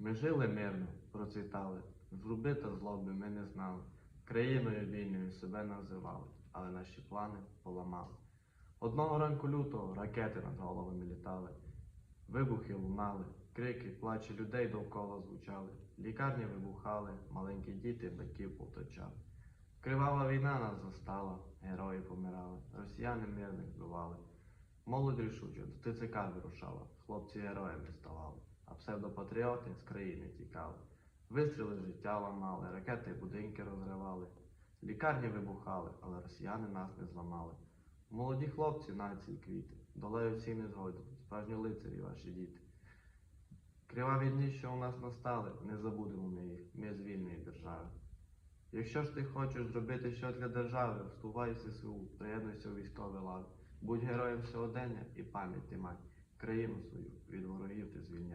Ми жили мирно, процвітали, злоби та злоби ми не знали. Країною вільною себе називали, але наші плани поламали. Одного ранку лютого ракети над головами літали, вибухи лунали, крики, плачі людей довкола звучали, лікарні вибухали, маленькі діти батьків повточали. Кривава війна нас застала, герої помирали, росіяни мирних вбивали. Молодь рішуче до ТЦК вирушала, хлопці героями ставали, а псевдопатріоти з країни тікали. Вистріли життя ламали, ракети будинки розривали, лікарні вибухали, але росіяни нас не зламали. Молоді хлопці, нації квіти, долею всі не згоди, справжні лицарі ваші діти. Криваві дні, що у нас настали, не забудемо ми їх, ми з вільної держави. Якщо ж ти хочеш зробити що для держави, вступай в ССУ, приєднуйся у військові лави. Будь героєм сьогодення і пам'яті май, країну свою від ворогів ти звільняй.